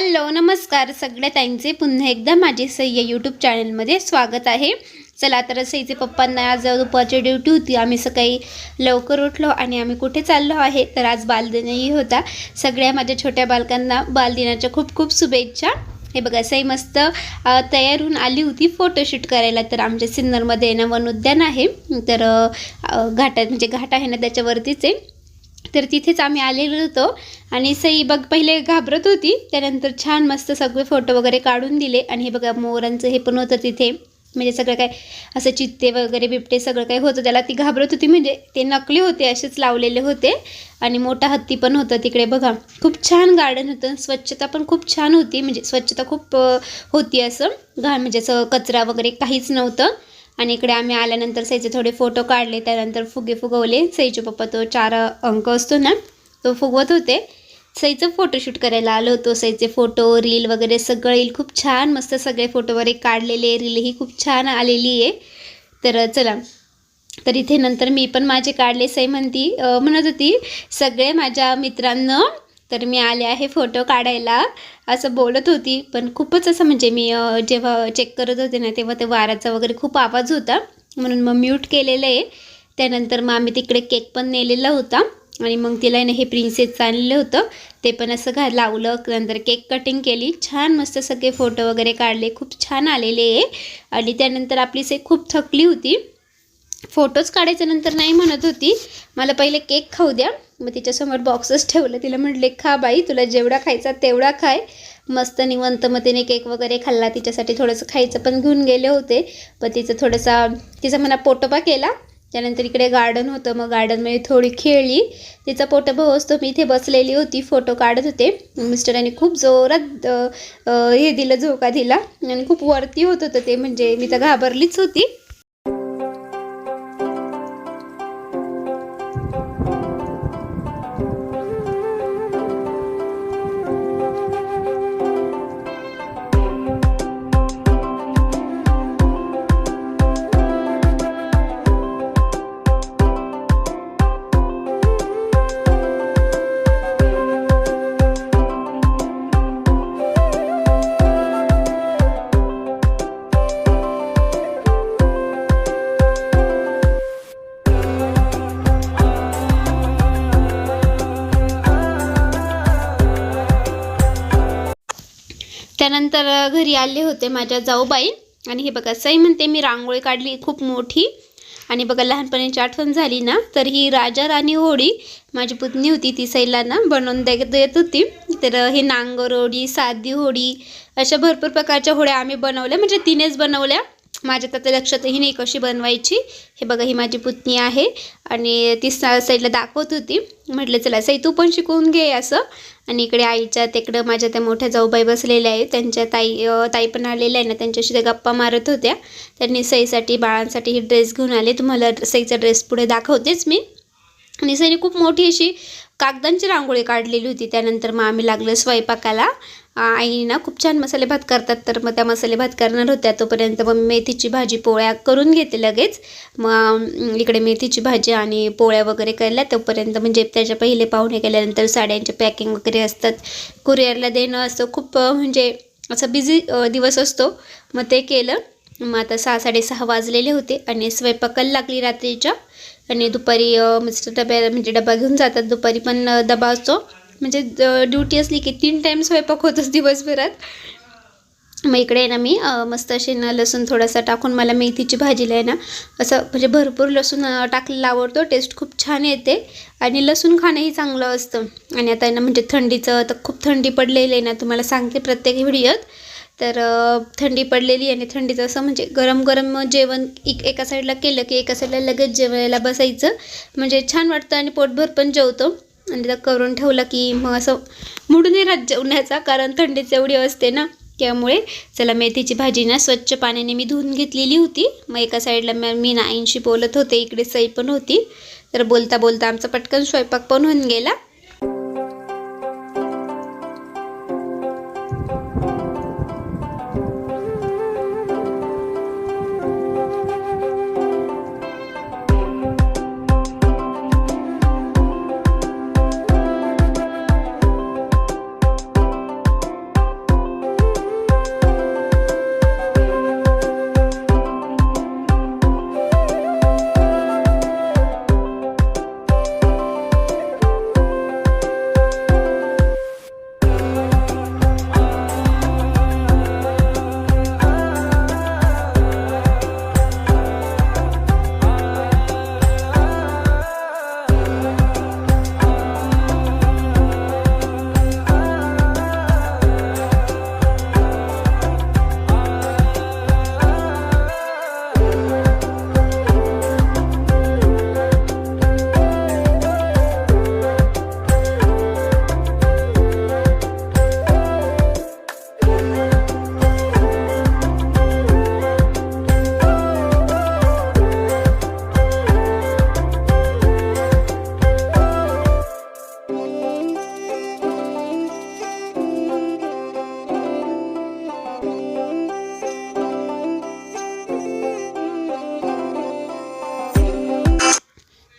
Hello नमस्कार. सगळ्या ताईंचे पुन्हा एकदा माझे सह्य यूट्यूब चॅनलमध्ये स्वागत आहे. चला तर सईचे पप्पांना आज दुपारची ड्युटी होती. आम्ही सकाळी लवकर उठलो आणि आम्ही कुठे चाललो आहे? तर आज बालदिनही होता. सगळ्या माझ्या छोट्या बालकांना बालदिनाच्या खूप खूप शुभेच्छा. हे बघा सई मस्त तयार होऊन आली होती फोटोशूट करायला. तर आमच्या सिन्नरमध्ये ना वन उद्यान आहे. तर अ, घाटात म्हणजे घाट आहे ना त्याच्यावरतीच आहे. तर तिथेच आम्ही आलेलो होतो. आणि सई बघ पहिले घाबरत होती. त्यानंतर छान मस्त सगळे फोटो वगैरे काढून दिले. आणि हे बघा मोरांचं हे पण होतं तिथे. म्हणजे सगळं काय असं चित्ते वगैरे बिबटे सगळं काही होतं. त्याला ती घाबरत होती. म्हणजे ते नकली होते असेच लावलेले होते. आणि मोठा हत्ती पण होतं तिकडे बघा. खूप छान गार्डन होतं. स्वच्छता पण खूप छान होती. म्हणजे स्वच्छता खूप होती असं. घाण म्हणजे असं कचरा वगैरे काहीच नव्हतं. आणि इकडे आम्ही आल्यानंतर सईचे थोडे फोटो काढले त्यानंतर फुगे फुगवले. सईचे पप्पा तो चार अंक असतो ना तो फुगवत होते. सईचं फोटोशूट करायला आलो होतो. सईचे फोटो रील वगैरे सगळं येईल. खूप छान मस्त सगळे फोटो वगैरे काढलेले रीलही खूप छान आलेली आहे. तर चला. तर इथे नंतर मी पण माझे काढले. सई म्हणती म्हणत होती सगळे माझ्या मित्रांना तर मी आले आहे फोटो काढायला. असं बोलत होती पण खूपच असं म्हणजे मी जेव्हा चेक करत होते ना तेव्हा ते वाराचा वगैरे खूप आवाज होता. म्हणून मग म्यूट केलेलं आहे. त्यानंतर मग आम्ही तिकडे केक पण नेलेला होता. आणि मग तिला ना हे प्रिन्सेस आणलं होतं. ते पण असं घा लावलं नंतर केक कटिंग केली. छान मस्त सगळे फोटो वगैरे काढले. खूप छान आलेले आहे. आणि त्यानंतर आपली से खूप थकली होती. फोटोज काढायच्या नंतर नाही म्हणत होती. मला पहिले केक खाऊ द्या. मग तिच्यासमोर बॉक्सच ठेवलं. तिला म्हटले खा बाई तुला जेवढा खायचा तेवढा खाय. मस्त निवंत मग तिने केक वगैरे खाल्ला. तिच्यासाठी थोडंसं खायचं पण घेऊन गेले होते. पण तिचं थोडंसा तिचा म्हणा पोटोबा केला. त्यानंतर इकडे गार्डन होतं. मग गार्डनमध्ये थोडी खेळली. तिचा पोटोबा असतो मी इथे बसलेली होती. फोटो काढत होते. मिस्टरांनी खूप जोरात हे दिलं झोका दिला. आणि खूप वरती होत होतं ते. म्हणजे मी तर घाबरलीच होती. त्यानंतर घरी आले होते माझ्या जाऊबाई. आणि हे बघा सई म्हणते मी रांगोळी काढली खूप मोठी. आणि बघा लहानपणीची आठवण झाली ना तर ही राजा राणी होळी माझी पुतणी होती ती सैला ना बनवून दे देत होती. तर हे नांगर होडी साधी होळी अशा भरपूर प्रकारच्या होळ्या आम्ही बनवल्या. म्हणजे तिनेच बनवल्या. माझ्या तर लक्षातही नाही कशी बनवायची. हे बघा ही माझी पुतणी आहे. आणि ती सा साईडला दाखवत होती. म्हटलं चला साई तू पण शिकवून घे असं. आणि इकडे आईच्या तिकडं माझ्या त्या मोठ्या जाऊबाई बसलेल्या आहेत. त्यांच्या ताई ताई पण आलेल्या आहे ना त्यांच्याशी त्या गप्पा मारत होत्या. त्यांनी सईसाठी बाळांसाठी ही ड्रेस घेऊन आले तुम्हाला सईचा ड्रेस पुढे दाखवतेच मी. आणि सईने खूप मोठी अशी कागदांची रांगोळी काढलेली होती. त्यानंतर मग आम्ही लागलो स्वयंपाकाला. आई ना खूप छान मसाले भात करतात. तर मग त्या मसाले भात करणार होत्या. तोपर्यंत मग मेथीची भाजी पोळ्या करून घेते लगेच. मग इकडे मेथीची भाजी आणि पोळ्या वगैरे केल्या. तोपर्यंत म्हणजे त्याच्या पहिले पाहुणे केल्यानंतर साड्यांचे पॅकिंग वगैरे असतात. कुरिअरला देणं असतं खूप म्हणजे असं बिझी दिवस असतो. मग ते केलं. मग आता सहा साडेसहा वाजलेले होते आणि स्वयंपाकाला लागली रात्रीच्या. आणि दुपारी मिस्टर डब्या म्हणजे डबा घेऊन जातात. दुपारी पण डबा असतो. म्हणजे ड्युटी असली की तीन टाईम स्वयंपाक होतोच दिवसभरात. मग इकडे आहे ना मी मस्त असे ना लसूण थोडासा टाकून मला मेथीची भाजीला आहे ना असं म्हणजे भरपूर लसूण टाकलेला आवडतो. टेस्ट खूप छान येते. आणि लसूण खाणंही चांगलं असतं. आणि आता आहे ना म्हणजे थंडीचं तर खूप थंडी पडलेली आहे ना तुम्हाला सांगते प्रत्येक व्हिडिओत. तर थंडी पडलेली आणि थंडीचं असं म्हणजे गरम गरम जेवण एक एका साईडला केलं की एका साईडला लगेच जेवायला बसायचं. म्हणजे छान वाटतं आणि पोटभर पण जेवतो. आणि त्या करून ठेवलं की मग असं मुडून राहत जेवण्याचा कारण थंडीच एवढी असते ना. त्यामुळे चला मेथीची भाजी ना स्वच्छ पाण्याने मी धुवून घेतलेली होती. मग एका साईडला म- मी ना आईंशी बोलत होते इकडे सई पण होती. तर बोलता बोलता आमचा पटकन स्वयंपाक पण होऊन गेला.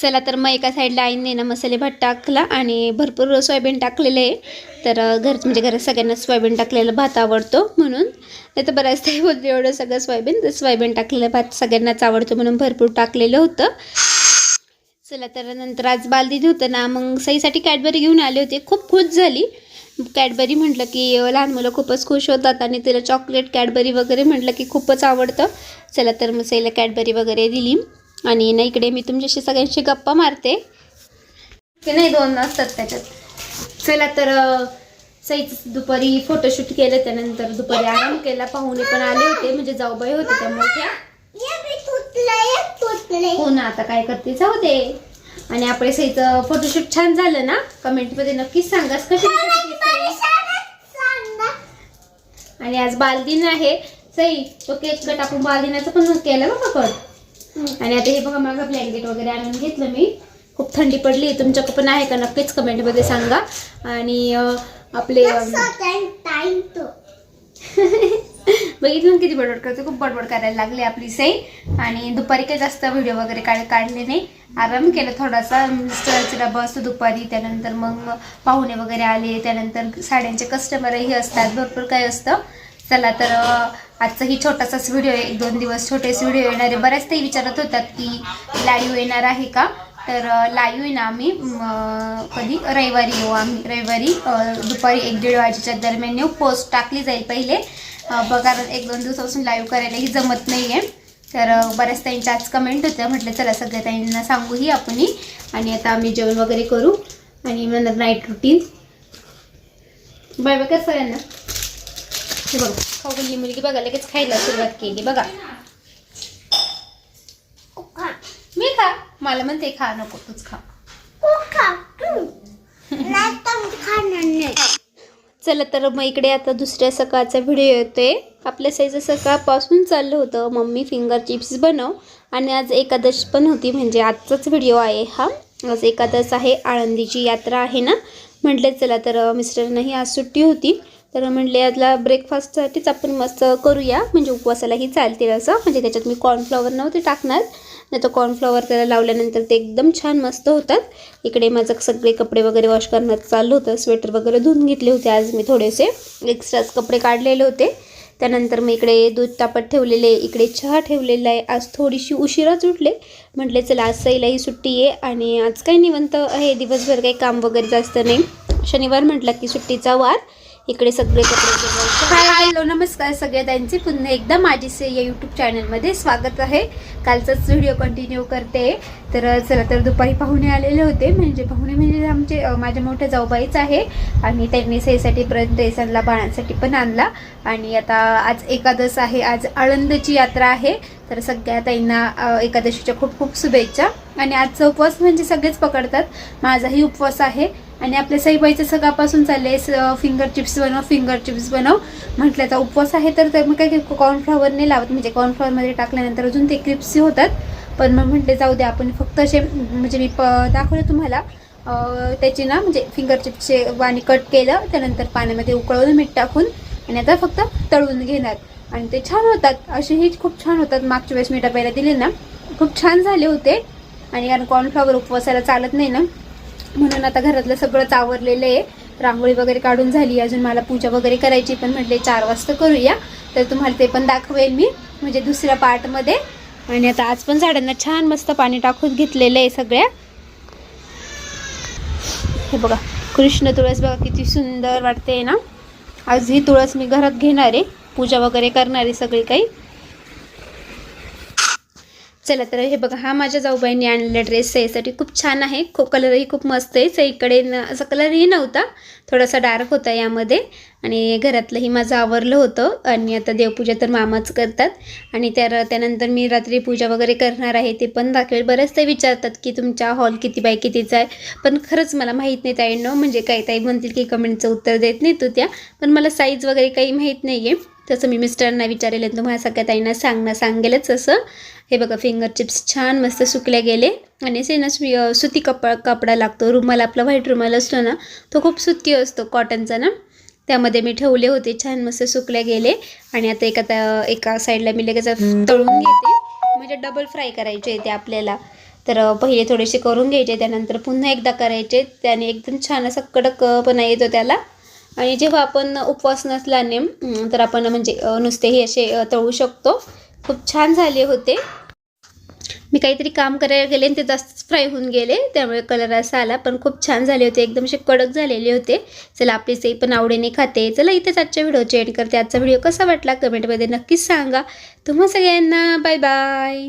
चला तर मग एका साईडला आईने ना मसाले भात टाकला आणि भरपूर सोयाबीन टाकलेले आहे. तर घर म्हणजे घरात सगळ्यांना सोयाबीन टाकलेला भात आवडतो म्हणून. नाही तर बऱ्याच ताई बोलते एवढं सगळं सोयाबीन तर सोयाबीन टाकलेलं भात सगळ्यांनाच आवडतो म्हणून भरपूर टाकलेलं होतं. चला तर नंतर आज बालदीद होतं ना मग सईसाठी कॅडबरी घेऊन आले होते. खूप खुश झाली. कॅडबरी म्हटलं की लहान मुलं खूपच खुश होतात आणि तिला चॉकलेट कॅडबरी वगैरे म्हटलं की खूपच आवडतं. चला तर मग सईला कॅडबरी वगैरे दिली. आणि ना इकडे मी तुमच्याशी सगळ्यांशी गप्पा मारते. ते नाही दोन असतात त्याच्यात. चला तर सईच दुपारी फोटोशूट केलं त्यानंतर दुपारी आराम केला. पाहुणे पण आले होते म्हणजे जाऊबाई होते त्या मोठ्या हो ना आता काय करते जाऊ दे. आणि आपल्या सईचं फोटोशूट छान झालं ना? कमेंटमध्ये नक्कीच सांगास कशी? आणि आज बालदिन आहे. सई तो केक कट आपण बालदिनाचं पण केलं बघा कट आणि आता हे बघा माझं ब्लँकेट वगैरे आणून घेतलं मी. खूप थंडी पडली. तुमच्याकडे पण आहे का? नक्कीच कमेंटमध्ये सांगा. आणि आपले बघितलं किती बडबड करते? खूप बडबड करायला लागली आपली सई. आणि दुपारी काही जास्त व्हिडिओ वगैरे काढ काढले नाही. आराम केला थोडासा. मिस्टरचा डबा असतो दुपारी. त्यानंतर मग पाहुणे वगैरे आले. त्यानंतर साड्यांचे कस्टमरही असतात. भरपूर काही असतं. चला तर आजचा ही छोटासाच व्हिडिओ आहे. एक दोन दिवस छोटेच व्हिडिओ येणार आहे. बऱ्याच ते विचारत होतात की लाईव्ह येणार आहे का? तर लाईव्ह आहे ना आम्ही कधी? रविवारी येऊ आम्ही. रविवारी दुपारी एक दीड वाजेच्या दरम्यान येऊ. पोस्ट टाकली जाईल पहिले. बघा एक दोन दिवसापासून लाईव्ह करायलाही जमत नाही आहे तर बऱ्याच ताईंच्या आज कमेंट होत्या. म्हटलं चला सगळ्या ताईंना सांगूही आपण आणि आता आम्ही जेवण वगैरे करू. आणि नंतर नाईट रुटीन बाय बाय कर सगळ्यांना हे बघा खाऊ मुलगी बघा लगेच खायला सुरुवात केली बघा. मी खा. मला म्हणते खा नको तूच खा. चला तर मग इकडे आता दुसऱ्या सकाळचा व्हिडिओ येतोय. आपल्या साईज सकाळपासून चाललं होतं. मम्मी फिंगर चिप्स बनव. आणि आज एकादश पण होती म्हणजे आजचाच व्हिडिओ आहे हा. आज एकादश आहे आळंदीची यात्रा आहे ना. म्हटले चला तर मिस्टरनाही आज सुट्टी होती. तर म्हणले यातला ब्रेकफास्टसाठीच आपण मस्त करूया. म्हणजे उपवासालाही चालतील असं. म्हणजे त्याच्यात मी कॉर्नफ्लॉवर नव्हते टाकणार. नाही तर कॉर्नफ्लॉवर त्याला लावल्यानंतर ते एकदम छान मस्त होतात. इकडे माझं सगळे कपडे वगैरे वॉश करण्यात चाललं होतं. स्वेटर वगैरे धुवून घेतले होते आज मी थोडेसे. एक्स्ट्राच कपडे काढलेले होते. त्यानंतर मी इकडे दूध तापत ठेवलेले इकडे चहा ठेवलेला आहे. आज थोडीशी उशिराच उठले. म्हटले चला आज सईलाही सुट्टी आहे आणि आज काही निवंत आहे. दिवसभर काही काम वगैरे जास्त नाही. शनिवार म्हटलं की सुट्टीचा वार. इकडे सगळे कपडे हाय हॅलो नमस्कार सगळ्या त्यांचे पुन्हा एकदा माझी से या यूट्यूब चॅनलमध्ये स्वागत आहे. कालचाच व्हिडिओ कंटिन्यू करते. तर चला तर दुपारी पाहुणे आलेले होते. म्हणजे पाहुणे म्हणजे आमचे माझ्या मोठ्या जाऊबाईच आहे. आणि त्यांनी सेसाठी परत ड्रेस आणला बाळांसाठी पण आणला. आणि आता आज एकादश आहे. आज आळंदची यात्रा आहे. तर सगळ्या ताईंना एकादशीच्या खूप खूप शुभेच्छा. आणि आजचा उपवास म्हणजे सगळेच पकडतात. माझाही उपवास आहे. आणि आपल्या साईबाईचं सकाळपासून चालले फिंगर चिप्स बनव फिंगर चिप्स बनव. म्हटलं तर उपवास आहे तर ते मग काय कॉर्नफ्लॉवर नाही लावत. म्हणजे कॉर्नफ्लॉवरमध्ये टाकल्यानंतर अजून ते क्रिप्सी होतात. पण मग म्हटले जाऊ दे आपण फक्त असे म्हणजे मी प दाखवलं तुम्हाला. त्याची ना म्हणजे फिंगर चिप्सचे वाणी कट केलं. त्यानंतर पाण्यामध्ये उकळवलं मीठ टाकून. आणि आता फक्त तळून घेणार. आणि ते छान होतात. असेही खूप छान होतात. मागच्या वेळेस मी डब्याला दिले ना खूप छान झाले होते. आणि कारण कॉर्नफ्लॉवर उपवासाला चालत नाही ना म्हणून आता घरातलं सगळंच आवरलेलं आहे. रांगोळी वगैरे काढून झाली. अजून मला पूजा वगैरे करायची पण म्हटले चार वाजता करूया. तर तुम्हाला ते पण दाखवेल मी म्हणजे दुसऱ्या पार्टमध्ये. आणि आता आज पण झाडांना छान मस्त पाणी टाकून घेतलेलं आहे सगळ्या. हे बघा कृष्ण तुळस बघा किती सुंदर वाटते ना. आज ही तुळस मी घरात घेणार आहे. पूजा वगैरे करणार आहे सगळी काही. चला तर हे बघा हा माझ्या जाऊबाईंनी आणलेला ड्रेस यासाठी खूप छान आहे. खूप कलरही खूप मस्त आहे. सईकडे न असा कलरही नव्हता. थोडासा डार्क होता यामध्ये. आणि घरातलंही माझं आवरलं होतं. आणि आता देवपूजा तर मामाच करतात. आणि त्या त्यानंतर मी रात्री पूजा वगैरे करणार आहे. ते पण दाखवेल. बरेच ते विचारतात की तुमचा हॉल किती बाय कितीचा आहे? पण खरंच मला माहीत नाही ताईंनो म्हणजे काही ताई म्हणतील की कमेंटचं उत्तर देत नाही तू त्या. पण मला साईज वगैरे काही माहीत नाही आहे तसं मी मिस्टरांना विचारलेलं तुम्हाला सगळ्या ताईंना सांगणं सांगेलच असं. हे बघा फिंगर चिप्स छान मस्त सुकले गेले. आणि असे ना सु सुती कपडा कपडा लागतो. रुमाल आपला व्हाईट रुमाल असतो ना तो खूप सुती असतो कॉटनचा ना. त्यामध्ये मी ठेवले होते छान मस्त सुकले गेले. आणि आता एका त्या एका साईडला मी लगेच तळून घेते. म्हणजे डबल फ्राय करायचे ते आपल्याला. तर पहिले थोडेसे करून घ्यायचे त्यानंतर पुन्हा एकदा करायचे. त्याने एकदम छान असा कडकपणा येतो त्याला. आणि जेव्हा आपण उपवास नसल्याने तर आपण म्हणजे नुसतेही असे तळू शकतो. खूप छान झाले होते. मी काहीतरी काम करायला गेले आणि ते जास्तच फ्राय होऊन गेले त्यामुळे कलर असा आला. पण खूप छान झाले होते. एकदम असे कडक झालेले होते. चला आपली सई पण आवडीने खाते. चला इथेच आजच्या व्हिडिओची एंड करते. आजचा व्हिडिओ कसा वाटला? कमेंटमध्ये नक्कीच सांगा. तुम्हा सगळ्यांना बाय बाय.